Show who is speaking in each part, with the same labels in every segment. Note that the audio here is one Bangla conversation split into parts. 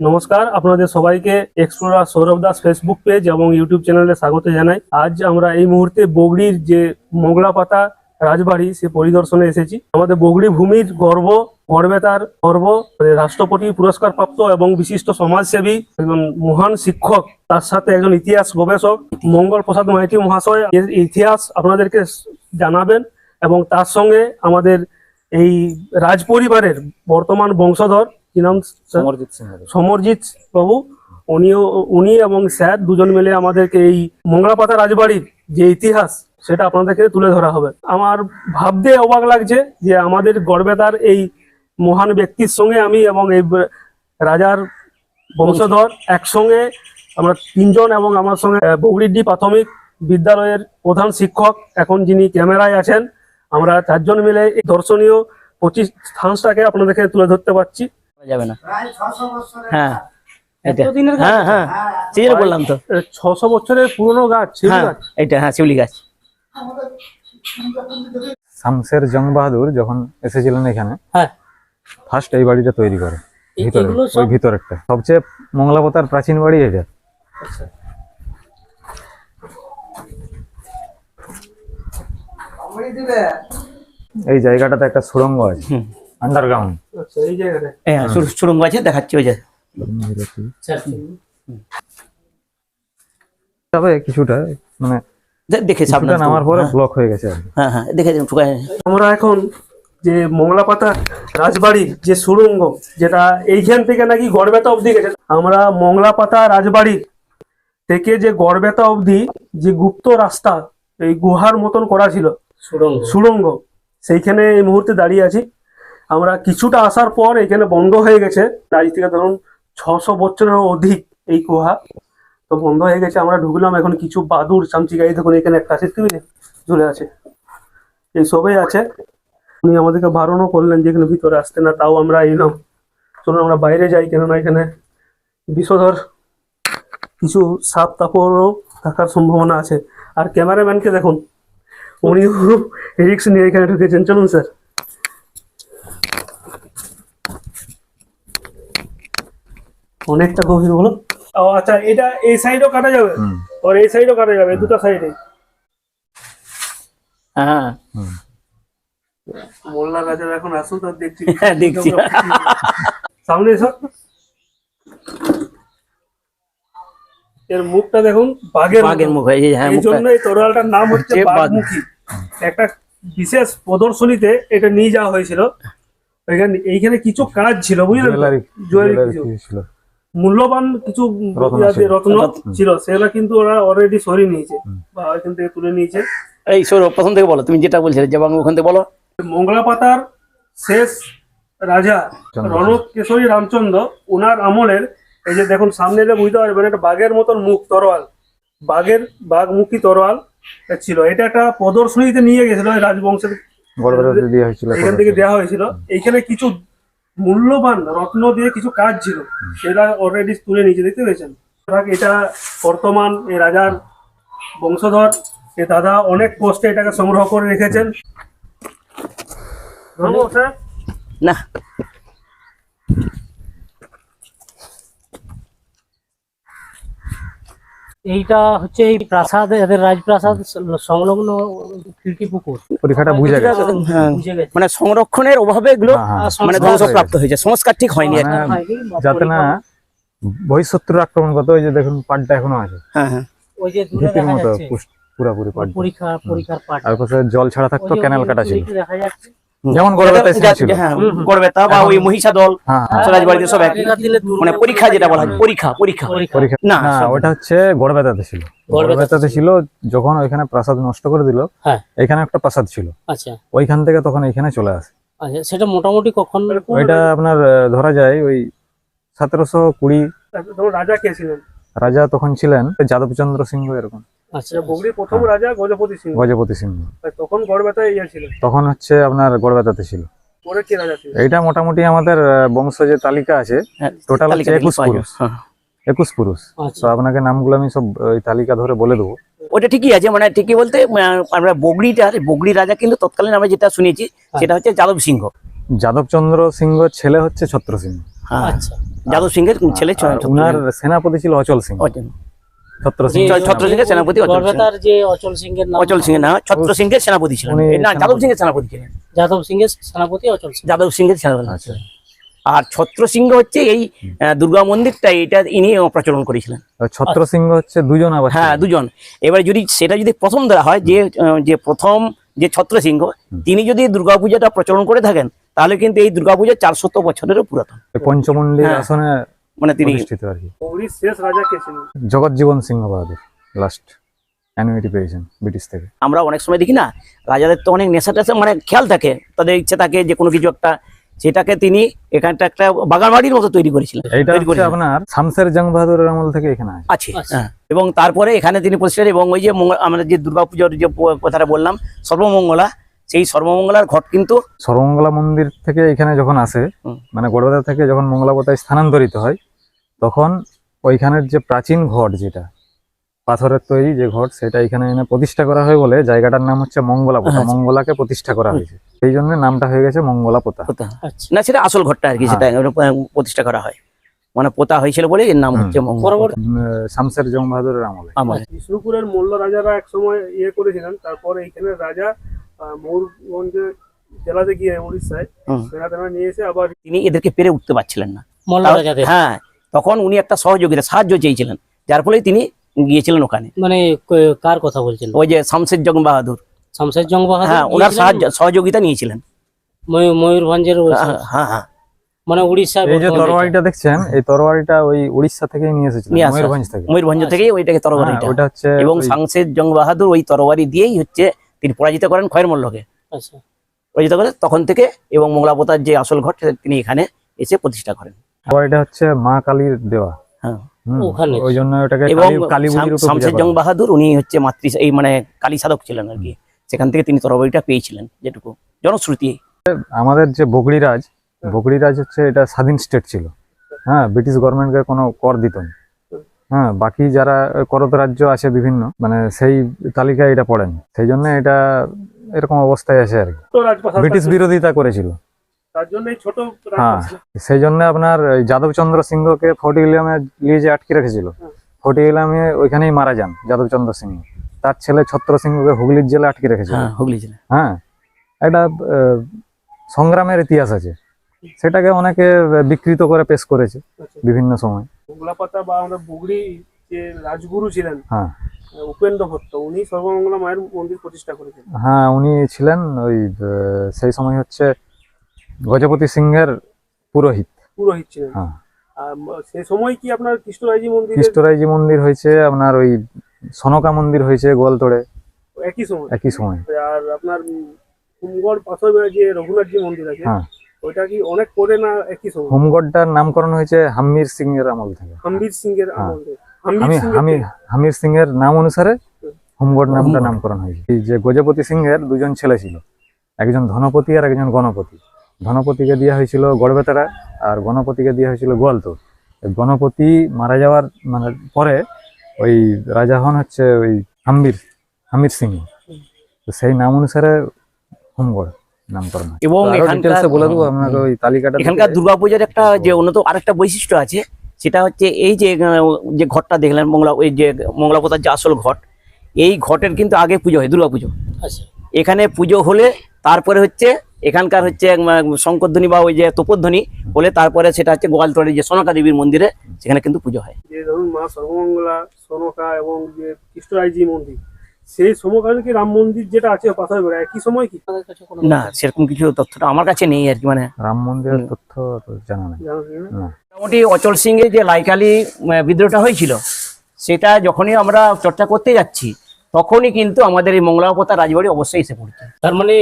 Speaker 1: নমস্কার, আপনাদের সবাইকে explorer Sourav Das Facebook page এবং ইউটিউব চ্যানেলে স্বাগত জানাই। আজ আমরা এই মুহূর্তে বগড়ির যে মংলা পাতা রাজবাড়ি, সে পরিদর্শনে এসেছি। আমাদের বগড়ি ভূমির গর্ব গর্বে তার গর্ব, রাষ্ট্রপতি পুরস্কার প্রাপ্ত এবং বিশিষ্ট সমাজসেবী একজন মহান শিক্ষক, তার সাথে একজন ইতিহাস গবেষক মঙ্গল প্রসাদ মাইতি মহাশয়। এর ইতিহাস আপনাদেরকে জানাবেন এবং তার সঙ্গে আমাদের এই রাজ পরিবারের বর্তমান বংশধর কি নাম?
Speaker 2: সমরজিৎ সিংহ
Speaker 1: সমরজিৎ বাবু উনিও উনি এবং স্যার দুজন মিলে আমাদেরকে এই মংলাপাতা রাজবাড়ির যে ইতিহাস সেটা আপনাদেরকে তুলে ধরা হবে আমার ভাবতে অবাক লাগছে যে আমাদের গর্বেতার এই মহান ব্যক্তির সঙ্গে আমি এবং এই রাজার বংশধর একসঙ্গে আমরা তিনজন এবং আমার সঙ্গে আহ, বগুড়িডি প্রাথমিক বিদ্যালয়ের প্রধান শিক্ষক এখন যিনি ক্যামেরায় আছেন আমরা চারজন মিলে এই দর্শনীয় পঁচিশ স্থানটাকে আপনাদেরকে তুলে ধরতে পারছি
Speaker 2: যাবে না। হ্যাঁ এটা। হ্যাঁ হ্যাঁ সেই জন্য বললাম তো।
Speaker 1: ছশো বছরের পুরনো গাছ শিউলি
Speaker 2: হ্যাঁ
Speaker 1: গাছ?
Speaker 2: এটা হ্যাঁ শিউলি গাছ।
Speaker 3: শামসের জং বাহাদুর যখন এসেছিলেন এখানে
Speaker 1: হ্যাঁ।
Speaker 3: ফার্স্ট এই বাড়িটা তৈরি করে ভিতরে ওই
Speaker 1: সব
Speaker 3: ভিতরেরটা। সবচেয়ে মংলাপতার প্রাচীন বাড়ি এটা। এই জায়গাটাতে একটা সুড়ঙ্গ আছে। আন্ডারগ্রাউন্ড
Speaker 1: আচ্ছা এই জায়গাটা
Speaker 2: হ্যাঁ সুরঙ্গ আছে দেখাচ্ছি ওই যে।
Speaker 3: তবে কিছুটা মানে
Speaker 2: দেখে
Speaker 3: কিছুটা নামার পরে
Speaker 2: হ্যাঁ,
Speaker 3: ব্লক হয়ে গেছে
Speaker 2: হ্যাঁ হ্যাঁ দেখে দিন
Speaker 1: আমরা এখন যে মংলাপাতা রাজবাড়ির যে সুড়ঙ্গ যেটা এইখান থেকে নাকি গড়বেতা অবধি গেছে আমরা মংলাপাতা রাজবাড়ির থেকে যে গড়বেতা অবধি যে গুপ্ত রাস্তা এই গুহার মতন করা ছিল সুড়ঙ্গ সুড়ঙ্গ সেইখানে এই মুহূর্তে দাঁড়িয়ে আছি। আমরা কিছুটা আসার পর এখানে বন্ধ হয়ে গেছে। আজ থেকে ধরুন ছশো বছরের অধিক এই গুহা। তো বন্ধ হয়ে গেছে, আমরা ঢুকলাম। এখন কিছু বাদুর চামচিকাই দেখুন, এখানে একটা আছে তুমি ঝুলে আছে। এই সবই আছে। উনি আমাদেরকে বারণও করলেন যে এখানে ভিতরে আসতে না, তাও আমরা এলাম। চলুন, আমরা বাইরে যাই, কেননা এখানে বিষধর কিছু সাপ তাপরও থাকার সম্ভাবনা আছে। আর ক্যামেরাম্যানকে দেখুন, উনিও রিক্স নিয়ে এখানে ঢুকেছেন। চলুন, স্যার। অনেকটা গভীর বলো? ও আচ্ছা এটা এই সাইডও কাটা যাবে? আর এই সাইডও কাটা যাবে দুটো সাইডে
Speaker 2: হ্যাঁ।
Speaker 1: মোল্লা রাজার এখন আসুন তো দেখছি।
Speaker 2: হ্যাঁ, দেখছি।
Speaker 1: সামনে এসো। এর মুখটা দেখুন বাঘের
Speaker 2: বাঘের মুখ হয়ে যায় হ্যাঁ
Speaker 1: এই জন্য এই তরোয়ালটার নাম হচ্ছে
Speaker 2: হচ্ছে বাঘ।
Speaker 1: বাঘমুখী। একটা বিশেষ প্রদর্শনীতে এটা নিয়ে যাওয়া হয়েছিল। এখানে এইখানে কিছু কাজ ছিল বুঝলেন
Speaker 3: জুয়েলারি ছিল
Speaker 1: মূল্যবান কিছু
Speaker 3: রত্ন
Speaker 1: ইয়াতে
Speaker 3: ছিল।
Speaker 1: সেগুলো কিন্তু ওরা অলরেডি সরিয়ে নিয়েছে বা এখান থেকে তুলে নিয়েছে।
Speaker 2: এই সৌরভ প্রথম থেকে বলো তুমি যেটা বলছিলে যে বাংলা ওখান থেকে বলো।
Speaker 1: মঙ্গলা পাতার শেষ রাজা। রণক কেশরী রামচন্দ্র ওনার আমলের এই যে দেখুন সামনে এলে বুঝতে পারবেন একটা বাঘের মতন মুখ তরোয়াল। বাঘের বাঘমুখী তরোয়াল ছিল। এটা একটা প্রদর্শনীতে নিয়ে গেছিল রাজবংশের
Speaker 3: গড়বেতাতে দেওয়া হয়েছিল
Speaker 1: এখান থেকে দেওয়া হয়েছিল। এইখানে কিছু মূল্যবান রত্ন দিয়ে কিছু কাজ ছিল সেটা অলরেডি তুলে নিয়েছে দেখতে পেয়েছেন। এটা বর্তমান এ রাজার বংশধর এ দাদা অনেক কষ্টে এটাকে সংগ্রহ করে রেখেছেন।
Speaker 2: না
Speaker 4: এইটা হচ্ছে এই প্রাসাদ এদের রাজপ্রাসাদ সংলগ্ন খিড়কি পুকুর।
Speaker 3: পরীক্ষাটা বুঝে গেছে।
Speaker 2: হ্যাঁ,
Speaker 4: গেছে।
Speaker 2: মানে সংরক্ষণের অভাবে এগুলো
Speaker 3: হ্যাঁ, হ্যাঁ।
Speaker 2: মানে
Speaker 4: সংস্কার
Speaker 2: ধ্বংসপ্রাপ্ত হয়েছে। সংস্কার ঠিক হয়নি।
Speaker 3: মানে যাতে না বহিঃশত্রুর আক্রমণ করতে ওই যে দেখুন পাটটা এখনও আছে।
Speaker 2: হ্যাঁ হ্যাঁ।
Speaker 4: ওই যে দূরে
Speaker 3: মতো
Speaker 4: যাচ্ছে।
Speaker 3: পাট।
Speaker 4: পরীক্ষা পরীক্ষার পাঠ
Speaker 3: আর জল ছাড়া থাকতো ক্যানেল কাটা ছিল।
Speaker 4: দেখা যাচ্ছে।
Speaker 3: যেমন গড়বেতা
Speaker 2: হ্যাঁ গড়বেতা বা ওই মহিষা দল
Speaker 3: হ্যাঁ হ্যাঁ।
Speaker 2: রাজবাড়িতে সব মানে পরীক্ষা যেটা বলা হয় পরীক্ষা পরীক্ষা। না,
Speaker 3: ওটা হচ্ছে গড়বেতাতে ছিল। গড়বেতাতে ছিল। যখন ওইখানে প্রাসাদ নষ্ট করে দিল
Speaker 4: হ্যাঁ।
Speaker 3: এখানে একটা প্রাসাদ ছিল।
Speaker 4: আচ্ছা।
Speaker 3: ওইখান থেকে তখন এখানে চলে আসে।
Speaker 4: আচ্ছা সেটা মোটামুটি কখন
Speaker 3: ওইটা আপনার ধরা যায় ওই সতেরোশো কুড়ি
Speaker 1: রাজা কে ছিলেন?
Speaker 3: রাজা তখন ছিলেন যাদবচন্দ্র সিংহ এরকম।
Speaker 4: আচ্ছা
Speaker 1: বগুড়ির প্রথম রাজা গজপতি সিংহ।
Speaker 3: গজপতি সিংহ।
Speaker 1: তখন গড়বেতা ইয়ে ছিল।
Speaker 3: তখন হচ্ছে আপনার গড়বেতাতে ছিল।
Speaker 1: পরে কে রাজা ছিল?
Speaker 3: এইটা মোটামুটি আমাদের বংশ যে তালিকা আছে
Speaker 2: হ্যাঁ,
Speaker 3: টোটাল হচ্ছে একুশ পুরুষ।
Speaker 2: হ্যাঁ।
Speaker 3: একুশ পুরুষ।
Speaker 4: আচ্ছা।
Speaker 3: তো আপনাকে নামগুলো আমি সব তালিকা ধরে বলে দেবো।
Speaker 2: ওটা ঠিকই আছে মানে ঠিকই বলতে আমরা বগড়িটা বগড়ি রাজা কিন্তু তৎকালীন আমরা যেটা শুনেছি সেটা হচ্ছে যাদব সিংহ।
Speaker 3: যাদবচন্দ্র সিংহ ছেলে হচ্ছে ছত্র সিংহ
Speaker 2: হ্যাঁ
Speaker 4: আচ্ছা
Speaker 2: যাদব সিংহের ছেলে
Speaker 3: সেনাপতি ছিল অচল সিং
Speaker 2: অচল।
Speaker 3: ছত্র
Speaker 4: যে
Speaker 3: সিং
Speaker 2: ছ- ছত্র সিংহের সেনাপতি অচল সিং।
Speaker 4: অচল সিংহের নাম
Speaker 2: অচল সিংহের না ছত্র সিংহের সেনাপতি ছিলেন। না যাদব সিংহের সেনাপতি ছিলেন।
Speaker 4: যাদব সিংহের সেনাপতি অচল
Speaker 2: যাদব সিংহের সেনাপতি।
Speaker 3: আচ্ছা।
Speaker 2: আর ছত্র সিংহ হচ্ছে এই আহ, দুর্গা মন্দিরটা এটা ইনি প্রচলন করেছিলেন।
Speaker 3: ছত্র সিংহ হচ্ছে দুজন আবার।
Speaker 2: হ্যাঁ দুজন। এবার যদি সেটা যদি প্রথম ধরা হয় যে যে প্রথম যে ছত্র সিংহ তিনি যদি দুর্গাপূজাটা প্রচলন করে থাকেন তাহলে কিন্তু এই দুর্গাপূজা চারশত বছরেরও পুরাতন।
Speaker 3: এই পঞ্চমন্ডির
Speaker 2: হ্যাঁ।
Speaker 3: আসনে
Speaker 2: মানে তিনি
Speaker 3: প্রতিষ্ঠিত আর কি।
Speaker 1: হুগলির শেষ রাজা কে ছিলেন
Speaker 3: জগৎজীবন সিংহ বাহাদুর লাস্ট অ্যানুইটি পেয়েছেন ব্রিটিশ থেকে।
Speaker 2: আমরা অনেক সময় দেখি না রাজাদের তো অনেক নেশা টেশা মানে খেয়াল থাকে তাদের ইচ্ছে থাকে যে কোনো কিছু একটা সেটাকে তিনি এখানটা একটা বাগানবাড়ির মতো তৈরি করেছিলেন তৈরি
Speaker 3: হচ্ছে আপনার শামসের জং বাহাদুরের আমল থেকে এখানে আছে
Speaker 2: আছে
Speaker 4: আচ্ছা।
Speaker 2: হ্যাঁ। এবং তারপরে এখানে তিনি প্রতিষ্ঠা এবং ওই যে মঙ্গল- আমরা যে দুর্গাপুজোর যে প- কথাটা বললাম সর্বমঙ্গলা সেই সর্বমঙ্গলার ঘট কিন্তু
Speaker 3: সর্বমঙ্গলা মন্দির থেকে এখানে যখন আসে মানে গড়বেতা থেকে যখন মঙ্গলাবতায় স্থানান্তরিত হয় তখন ওইখানের যে প্রাচীন ঘট যেটা পাথরের তৈরি যে ঘট সেটা এখানে এনে প্রতিষ্ঠা করা হয় বলে জায়গাটার নাম হচ্ছে মঙ্গলাপোতা
Speaker 2: আচ্ছা।
Speaker 3: মঙ্গলাকে প্রতিষ্ঠা করা হয়েছে। সেই জন্য নামটা হয়ে গেছে মঙ্গলাপোতা
Speaker 2: পোতা।
Speaker 4: আচ্ছা
Speaker 2: না সেটা আসল ঘরটা আর কি
Speaker 3: হ্যাঁ।
Speaker 2: সেটা প্রতিষ্ঠা করা হয়। মানে পোতা হয়েছিল বলে এর নাম হচ্ছে মঙ্গল
Speaker 3: শামসের জং বাহাদুরের আমলে।
Speaker 2: আমার
Speaker 1: বিষ্ণুপুরের মল্ল রাজারা এক সময় ইয়ে করেছিলেন তারপরে এইখানে রাজা আহ, ময়ূরভঞ্জে জেলাতে গিয়ে উড়িষ্যায় সেনা তেনা নিয়ে এসে আবার
Speaker 2: তিনি এদেরকে পেরে উঠতে পারছিলেন না।
Speaker 4: মল্ল
Speaker 2: তাও-
Speaker 4: রাজাদের
Speaker 2: হ্যাঁ তখন উনি একটা সহযোগিতা সাহায্য চেয়েছিলেন। যার ফলে তিনি গিয়েছিলেন ওখানে।
Speaker 4: মানে কার কথা বলছেন
Speaker 2: ওই যে শামশেদ জং বাহাদুর।
Speaker 4: শামশের জং বাহাদুর
Speaker 2: হ্যাঁ ওনার সাহায্য সহযোগিতা নিয়েছিলেন।
Speaker 4: ময়ূরভঞ্জের
Speaker 2: হ্যাঁ হ্যাঁ হ্যাঁ।
Speaker 4: মানে উড়িষ্যা
Speaker 3: এই যে তরবারিটা দেখছেন এই তরবারিটা ওই উড়িষ্যা থেকেই নিয়ে এসেছিল ময়ূরভঞ্জ থেকে?
Speaker 2: ময়ূরভঞ্জ ওইটাকে তরবারি
Speaker 3: হ্যাঁ, ওটা হচ্ছে
Speaker 2: এবং শামশেদ জং বাহাদুর ওই তরবারি দিয়েই হচ্ছে তিনি পরাজিত করেন খয়ের মল্লকে।
Speaker 4: আচ্ছা।
Speaker 2: পরাজিত করে তখন থেকে এবং মোংলাপোতার যে আসল ঘট তিনি এখানে এসে প্রতিষ্ঠা করেন।
Speaker 3: তরবারিটা হচ্ছে মা কালীর দেওয়া।
Speaker 2: হ্যাঁ।
Speaker 4: ওখানে।
Speaker 3: ওই জন্য ওটাকে কালী- কালী পুজোর উপর
Speaker 2: শামশেদ
Speaker 3: পূজা
Speaker 2: জং বাহাদুর উনি হচ্ছে মাতৃ এই মানে কালী সাধক ছিলেন আর কি। সেখান থেকে তিনি তরবারিটা পেয়েছিলেন যেটুকু। জনশ্রুতি।
Speaker 3: আমাদের যে বগড়িরাজ বগড়িরাজ হচ্ছে এটা স্বাধীন স্টেট ছিল। হ্যাঁ ব্রিটিশ গভর্নমেন্টকে কোনো কর দিত না। হ্যাঁ বাকি যারা করত রাজ্য আছে বিভিন্ন মানে সেই তালিকায় এটা পড়েন। সেই জন্য এটা এরকম অবস্থায় আছে আর কি। ব্রিটিশ বিরোধিতা করেছিল।
Speaker 1: তার জন্য এই ছোট
Speaker 3: হ্যাঁ সেই জন্য আপনার যাদবচন্দ্র সিংহকে ফোর্ট উইলিয়ামে লিজে আটকে রেখেছিল।
Speaker 1: হুম।
Speaker 3: ফোর্ট উইলিয়ামে ওইখানেই মারা যান যাদবচন্দ্র সিংহ। তার ছেলে ছত্র সিংহকে হুগলির জেলে আটকে রেখেছিল।
Speaker 2: হ্যাঁ হুগলি জেলা।
Speaker 3: হ্যাঁ একটা সংগ্রামের ইতিহাস আছে। সেটাকে অনেকে বিকৃত করে পেশ করেছে
Speaker 1: আচ্ছা।
Speaker 3: বিভিন্ন সময়।
Speaker 1: গোলাপাতা বা আমরা বুগড়ি যে রাজগুরু ছিলেন
Speaker 3: হ্যাঁ।
Speaker 1: উপেন্দ্র ভট্ট উনি সর্বমঙ্গলা মায়ের মন্দির প্রতিষ্ঠা করেছেন
Speaker 3: হ্যাঁ উনি ছিলেন ওই সেই সময় হচ্ছে গজপতি সিংহের পুরোহিত।
Speaker 1: পুরোহিত ছিলেন।
Speaker 3: হ্যাঁ।
Speaker 1: সে সময় কি আপনার কৃষ্ণরাজি মন্দির
Speaker 3: কৃষ্টরাইজি মন্দির হয়েছে আপনার ওই সনকা মন্দির হয়েছে গোয়ালতোড়ে।
Speaker 1: একই সময়?
Speaker 3: একই সময়।
Speaker 1: আর আপনার উম, হুমগড় পাথর যে রঘুনাথজি মন্দির আছে
Speaker 3: হ্যাঁ।
Speaker 1: ওইটা কি অনেক পরে না একই সময়?
Speaker 3: হোমগড়টার নামকরণ হয়েছে হাম্মির সিং এর আমল থেকে।
Speaker 1: হাম্বির সিং এর
Speaker 3: হ্যাঁ।
Speaker 1: আমল থেকে। হাম্বির
Speaker 3: আমি
Speaker 1: সিং
Speaker 3: আমি হামির সিং এর নাম অনুসারে হোমগড় নামটা নামকরণ হয়েছে। যে গজপতি সিংহের দুজন ছেলে ছিল একজন ধনপতি আর একজন গণপতি। ধনপতিকে দেওয়া হয়েছিল গড়বেতারা আর গণপতিকে দেওয়া হয়েছিল গোয়ালতোড় এই গণপতি মারা যাওয়ার মানে পরে ওই রাজা হন হচ্ছে ওই হাম্বির হামির সিং তো সেই নাম অনুসারে হোমগড় নামকরণ
Speaker 2: এবং
Speaker 3: ডিটেলসে বলে দেবো আপনাকে ওই তালিকাটা
Speaker 2: এখানকার দুর্গাপূজার একটা যে উন্নত আরেকটা বৈশিষ্ট্য আছে সেটা হচ্ছে এই যে যে ঘরটা দেখলেন মংলা ওই যে যে আসল ঘট এই ঘটের কিন্তু আগে পুজো হয় দুর্গাপুজো।
Speaker 4: আচ্ছা।
Speaker 2: এখানে পুজো হলে তারপরে হচ্ছে এখানকার হচ্ছে শঙ্করধ্বনি বা ওই যে তোপধ্বনি বলে তারপরে সেটা হচ্ছে গোয়ালতোড়ের যে সনকা দেবীর মন্দিরে সেখানে কিন্তু পুজো হয়।
Speaker 1: যে ধরুন মা সর্বমঙ্গলা সনকা এবং যে কৃষ্ণরাজি মন্দির সেই সময়কালে কি রাম মন্দির যেটা আছে পাথর বেড়া একই সময় কি?
Speaker 2: না সেরকম কিছু তথ্যটা আমার কাছে নেই আর কি মানে
Speaker 3: রাম মন্দিরের তথ্য জানা নেই।
Speaker 2: মোটামুটি অচল সিং এর যে লাইকালি বিদ্রোহটা হয়েছিল সেটা যখনই আমরা চর্চা করতে যাচ্ছি তখনই কিন্তু আমাদের এই মঙ্গলাপতা রাজবাড়ি অবশ্যই এসে পড়ছে
Speaker 4: তার মানে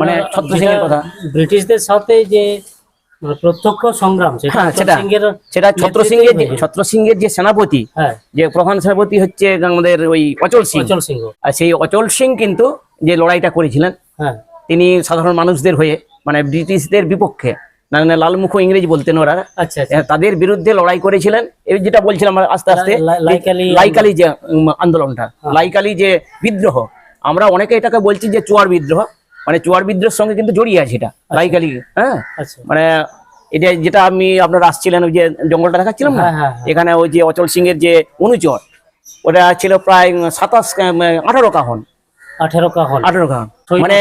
Speaker 2: মানে ছত্র সিংহের কথা।
Speaker 4: ব্রিটিশদের সাথে যে মানে প্রত্যক্ষ সংগ্রাম সেটা
Speaker 2: হ্যাঁ, সেটা। ছত্র সিংহের যে ছত্র সিংহের যে সেনাপতি
Speaker 4: হ্যাঁ।
Speaker 2: যে প্রধান সেনাপতি হচ্ছে আমাদের ওই অচল সিং
Speaker 4: অচল সিংহ।
Speaker 2: আর সেই অচল সিং কিন্তু যে লড়াইটা করেছিলেন
Speaker 4: হ্যাঁ।
Speaker 2: তিনি সাধারণ মানুষদের হয়ে মানে ব্রিটিশদের বিপক্ষে না না লালমুখ ইংরেজি বলতেন ওরা।
Speaker 4: আচ্ছা আচ্ছা।
Speaker 2: তাদের বিরুদ্ধে লড়াই করেছিলেন। এই যেটা বলছিলাম আস্তে আস্তে
Speaker 4: লাইকালি
Speaker 2: যে আন্দোলনটা লাইকালি যে বিদ্রোহ আমরা অনেকে এটাকে বলছি যে চুয়ার বিদ্রোহ মানে চুয়ার বিদ্রোহের সঙ্গে কিন্তু জড়িয়ে আছে এটা লাইকালি হ্যাঁ?
Speaker 4: আচ্ছা।
Speaker 2: মানে এটা যেটা আমি আপনার আসছিলেন ওই যে জঙ্গলটা দেখাচ্ছিলাম না?
Speaker 4: হ্যাঁ, হ্যাঁ, হ্যাঁ।
Speaker 2: এখানে ওই যে অচল সিং এর যে অনুচর ওটা ছিল প্রায় সাতাশ আঠারো কাহন।
Speaker 4: আঠেরো কাহন।
Speaker 2: আঠারো কাহন। মানে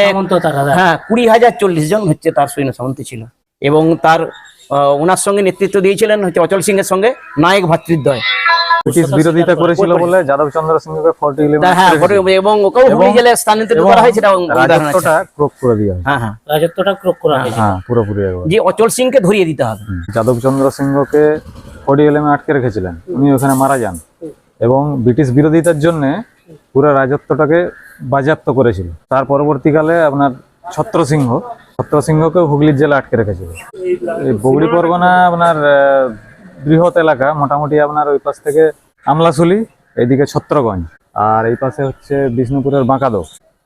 Speaker 2: হ্যাঁ কুড়ি হাজার চল্লিশ জন হচ্ছে তার সৈন্য সামন্ত ছিল। এবং তার ওনার সঙ্গে নেতৃত্ব দিয়েছিলেন হচ্ছে অচল সিং এর সঙ্গে নায়ক ভাতৃদ্বয়।
Speaker 3: ব্রিটিশ বিরোধিতা করেছিল বলে যাদব চন্দ্র সিংহকে ফর্টি
Speaker 2: হ্যাঁ এবং ওকেও হুগলি জেলায় স্থানান্তরিত করা হয়েছে এটা
Speaker 3: রাজত্বটা ক্রোক করে দেওয়া হ্যাঁ।
Speaker 2: হ্যাঁ
Speaker 4: রাজত্বটা ক্রোক করা হয়েছে।
Speaker 3: হ্যাঁ পুরোপুরি
Speaker 2: যে অচল সিংকে ধরিয়ে দিতে হবে।
Speaker 3: যাদব চন্দ্র সিংহকে ফোর্টি এলএমে আটকে রেখেছিলেন। উনি ওখানে মারা যান। এবং ব্রিটিশ বিরোধিতার জন্য পুরো রাজত্বটাকে বাজেয়াপ্ত করেছিল। তার পরবর্তীকালে আপনার ছত্র সিংহ ছত্র সিংহকে হুগলির জেলা আটকে রেখেছিল। এই বগড়ি পরগনা আপনার বৃহৎ এলাকা মোটামুটি আপনার ওই পাশ থেকে আমলাসুলি এইদিকে ছত্রগঞ্জ। আর এই পাশে হচ্ছে বিষ্ণুপুরের বাঁকাদো।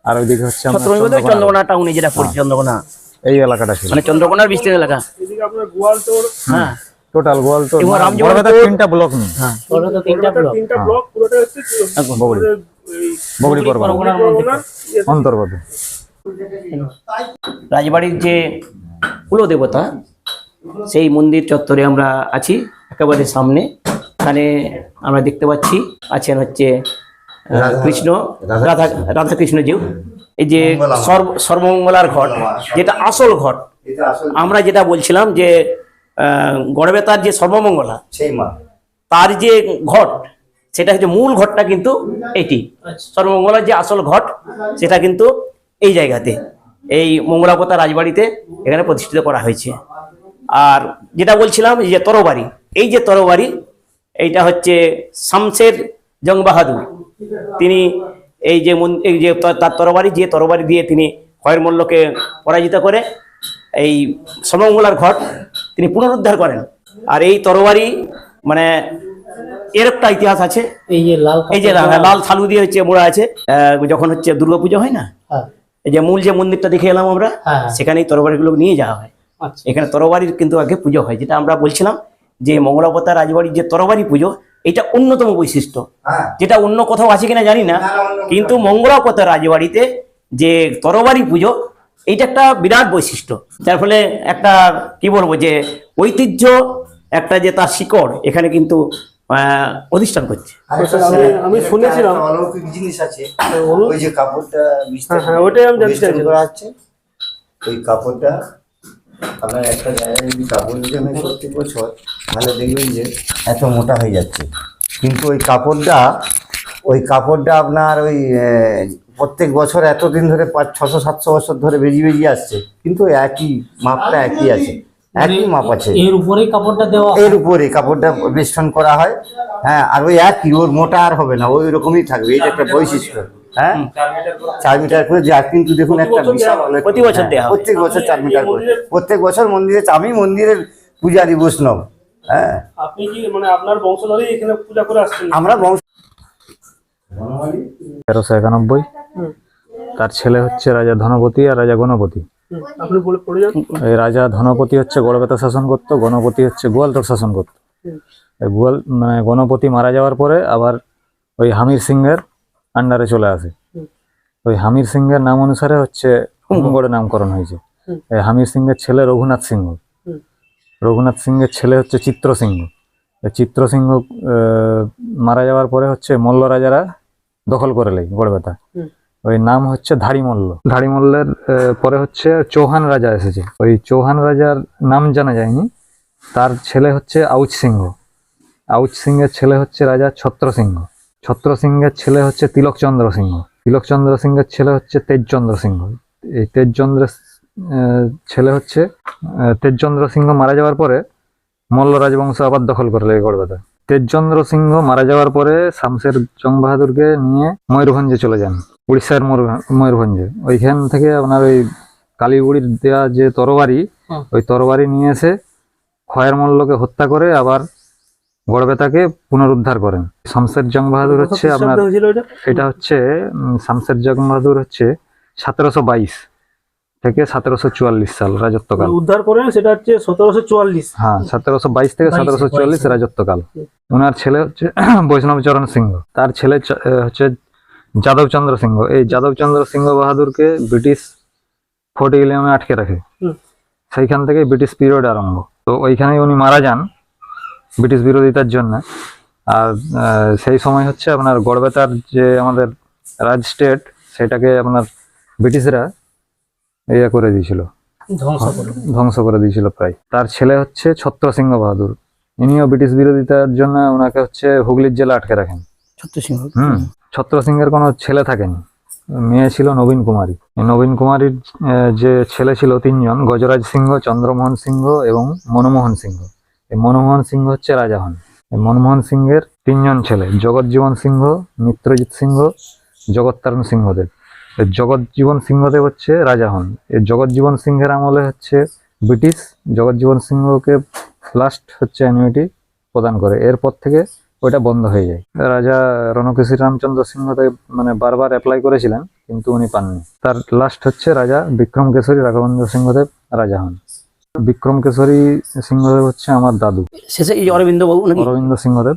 Speaker 3: আর ওইদিকে হচ্ছে চন্দ্রকোনা।
Speaker 2: চন্দ্রকোনা টাউনে যেটা পড়ছে চন্দ্রকোনা।
Speaker 3: এই এলাকাটা ছিল।
Speaker 2: মানে চন্দ্রকোনার বিস্তীর্ণ এলাকা।
Speaker 1: এদিকে আপনার গোয়ালটোর
Speaker 2: হ্যাঁ।
Speaker 3: টোটাল মানে বড়বেতার
Speaker 2: কোট-
Speaker 3: তিনটা ব্লক নেই
Speaker 2: হ্যাঁ।
Speaker 4: ওটা তিনটা ব্লক
Speaker 1: তিনটা ব্লক পুরোটা হচ্ছে
Speaker 3: বগড়ি বগড়ি পরগনা।
Speaker 4: পরগনার মধ্যে।
Speaker 1: পরগনার
Speaker 3: অন্তর্গত।
Speaker 2: রাজবাড়ির যে কুলদেবতা সেই মন্দির চত্বরে আমরা আছি একেবারে সামনে। এখানে আমরা দেখতে পাচ্ছি আছেন হচ্ছে কৃষ্ণ রাধা রাধা কৃষ্ণ জিউ এই যে সর্ব সর্বমঙ্গলার ঘট যেটা আসল ঘট। আমরা যেটা বলছিলাম যে আহ, গড়বেতার যে সর্বমঙ্গলা তার যে ঘট সেটা হচ্ছে মূল ঘটটা কিন্তু এটি। সর্বমঙ্গলার যে আসল ঘট সেটা কিন্তু এই জায়গাতে এই মঙ্গলাপতা রাজবাড়িতে এখানে প্রতিষ্ঠিত করা হয়েছে। আর যেটা বলছিলাম যে তরবারি এই যে তরবারি এইটা হচ্ছে শামসের জং বাহাদুর তিনি এই যে এই যে তার তরবারি যে তরবারি দিয়ে তিনি খয়ের মল্লকে পরাজিত করে এই সমমঙ্গলার ঘট তিনি পুনরুদ্ধার করেন। আর এই তরবারি মানে এর একটা ইতিহাস আছে।
Speaker 4: এই যে লাল
Speaker 2: এই যে লাল- লাল থালু দিয়ে হচ্ছে মোড়া আছে। যখন হচ্ছে দুর্গাপুজো হয় না
Speaker 4: হ্যাঁ,
Speaker 2: এই যে মূল যে মন্দিরটা দেখে এলাম আমরা
Speaker 4: হ্যাঁ।
Speaker 2: সেখানেই তরবারিগুলো নিয়ে যাওয়া হয়।
Speaker 4: আচ্ছা।
Speaker 2: এখানে তরবারির কিন্তু আগে পুজো হয় যেটা আমরা বলছিলাম যে মঙ্গলাবতার রাজবাড়ির যে তরবারি পুজো এটা অন্যতম বৈশিষ্ট্য।
Speaker 5: হ্যাঁ।
Speaker 2: যেটা অন্য কোথাও আছে কিনা জানি না কিন্তু মঙ্গলাপতা রাজবাড়িতে যে তরবারি পুজো এইটা একটা বিরাট বৈশিষ্ট্য। যার ফলে একটা কি বলব যে ঐতিহ্য একটা যে তার শিকড় এখানে কিন্তু অধিষ্ঠান করছে
Speaker 1: আমি- শুনেছিলাম।
Speaker 5: অলৌকিক জিনিস আছে
Speaker 1: বলুন।
Speaker 5: ওই যে কাপড়টা
Speaker 1: হ্যাঁ, হ্যাঁ, ওটাই আমি জানতে।
Speaker 5: করা হচ্ছে ওই কাপড়টা আপনার একটা জায়গায় যদি কাপড় নিতে হয় প্রত্যেক বছর তাহলে দেখবেন যে এত মোটা হয়ে যাচ্ছে কিন্তু ওই কাপড়টা ওই কাপড়টা আপনার ওই প্রত্যেক বছর এতদিন ধরে পাঁচ ছশো সাতশো বছর ধরে বেরিয়ে বেরিয়ে আসছে কিন্তু একই মাপটা একই আছে একই মাপ আছে।
Speaker 4: এর উপরেই কাপড়টা দেওয়া
Speaker 5: এর উপরে কাপড়টা বেষ্টন করা হয়। হ্যাঁ আর ওই একই ওর মোটা আর হবে না ওই রকমই থাকবে এটা একটা বৈশিষ্ট্য। হ্যাঁ? চার মিটার করে। যা কিন্তু দেখুন একটা বিশাল অলৌকিক-
Speaker 2: প্রতি বছর
Speaker 5: হ্যাঁ, প্রত্যেক বছর চার মিটার করে। প্রত্যেক বছর মন্দিরে আমি মন্দিরের পূজারি বৈষ্ণব। হ্যাঁ?
Speaker 1: আপনি কি মানে আপনার বংশধরই এখানে পূজা করে আসছেন?
Speaker 5: আমরা বংশ
Speaker 3: তেরোশো একানব্বই। তার ছেলে হচ্ছে রাজা ধনপতি আর রাজা গণপতি। এই রাজা ধনপতি হচ্ছে গড়বেতা শাসন করতো গণপতি হচ্ছে গোয়ালতর শাসন করতো। গোয়াল মানে গণপতি মারা যাওয়ার পরে আবার ওই হামির সিংহের আন্ডারে চলে আসে। ওই হামির সিংহের নাম অনুসারে হচ্ছে হুমগড়ে নামকরণ হয়েছে। এই হামির সিংহের ছেলে রঘুনাথ সিংহ। রঘুনাথ সিংহের ছেলে হচ্ছে চিত্র সিংহ। চিত্র সিংহ মারা যাওয়ার পরে হচ্ছে মল্ল রাজারা দখল করে লেই গড়বেতা। ওই নাম হচ্ছে ধাড়ি মল্ল ধাড়ি মল্লের আহ, পরে হচ্ছে চৌহান রাজা এসেছে। ওই চৌহান রাজার নাম জানা যায়নি। তার ছেলে হচ্ছে আউচ সিংহ। আউচ সিংহের ছেলে হচ্ছে রাজা ছত্র সিংহ। ছত্র সিংহের ছেলে হচ্ছে তিলকচন্দ্র সিংহ। তিলকচন্দ্র সিংহের ছেলে হচ্ছে তেজচন্দ্র সিংহ। এই তেজচন্দ্র ছেলে হচ্ছে তেজচন্দ্র সিংহ মারা যাওয়ার পরে মল্ল রাজবংশ আবার দখল করে লেগে গড়বেতা তেজচন্দ্র সিংহ মারা যাওয়ার পরে শামসের জং বাহাদুরকে নিয়ে ময়ূরভঞ্জে চলে যান। উড়িষ্যার ময়ূর- ময়ূরভঞ্জে। ওইখান থেকে আপনার ওই কালীগুড়ির দেওয়া যে তরবারি ওই তরবারি নিয়ে এসে খয়ের মল্লকে হত্যা করে আবার গড়বেতাকে পুনরুদ্ধার করেন। শামসের জং বাহাদুর হচ্ছে আপনার
Speaker 1: এটা
Speaker 3: হচ্ছে শামসের জং বাহাদুর হচ্ছে সতেরোশো বাইশ থেকে সতেরোশো চুয়াল্লিশ সাল রাজত্বকাল
Speaker 1: উদ্ধার করেন সেটা হচ্ছে সতেরোশো চুয়াল্লিশ।
Speaker 3: হ্যাঁ সতেরোশো বাইশ থেকে সতেরোশো চুয়াল্লিশ রাজত্বকাল ওনার ছেলে হচ্ছে বৈষ্ণবচরণ সিংহ। তার ছেলে চ- আহ, হচ্ছে যাদবচন্দ্র সিংহ। এই যাদবচন্দ্র সিংহ বাহাদুরকে ব্রিটিশ ফোর্ট ইলিয়ামে আটকে রাখে। সেইখান থেকে ব্রিটিশ পিরিয়ড আরম্ভ। তো ওইখানেই উনি মারা যান ব্রিটিশ বিরোধিতার জন্য। আর সেই সময় হচ্ছে আপনার গড়বেতার যে আমাদের রাজ স্টেট সেটাকে আপনার ব্রিটিশরা ইয়ে করে দিয়েছিল।
Speaker 4: ধ্বংস করে
Speaker 3: ধ্বংস করে দিয়েছিল প্রায়। তার ছেলে হচ্ছে ছত্র সিংহ বাহাদুর। ইনিও ব্রিটিশ বিরোধিতার জন্য ওনাকে হচ্ছে হুগলির জেলা আটকে রাখেন।
Speaker 2: ছত্র সিংহ।
Speaker 3: হুম। ছত্র সিংহের কোনো ছেলে থাকেনি। মেয়ে ছিল নবীন কুমারী। নবীন কুমারীর যে ছেলে ছিল তিনজন, গজরাজ সিংহ, চন্দ্রমোহন সিংহ এবং মনমোহন সিংহ। এই মনমোহন সিংহ হচ্ছে রাজা হন। মনমোহন সিংহের তিনজন ছেলে, জগৎজীবন সিংহ, মিত্রজিৎ সিংহ, জগত্তারণ সিংহদেব। জগৎজীবন সিংহদেব হচ্ছে রাজা হন। এই জগৎজীবন সিংহের আমলে হচ্ছে ব্রিটিশ। জগৎজীবন সিংহকে লাস্ট হচ্ছে অ্যানুইটি প্রদান করে। এরপর থেকে ওইটা বন্ধ হয়ে যায়। রাজা রণকেশী রামচন্দ্র সিংহ মানে বারবার অ্যাপ্লাই করেছিলেন কিন্তু উনি পাননি। তার লাস্ট হচ্ছে রাজা বিক্রম কেশরী রাঘবেন্দ্র সিংহদেব রাজা হন। বিক্রম কেশরী সিংহদেব হচ্ছে আমার দাদু।
Speaker 2: শেষে অরবিন্দ
Speaker 3: অরবিন্দ সিংহদেব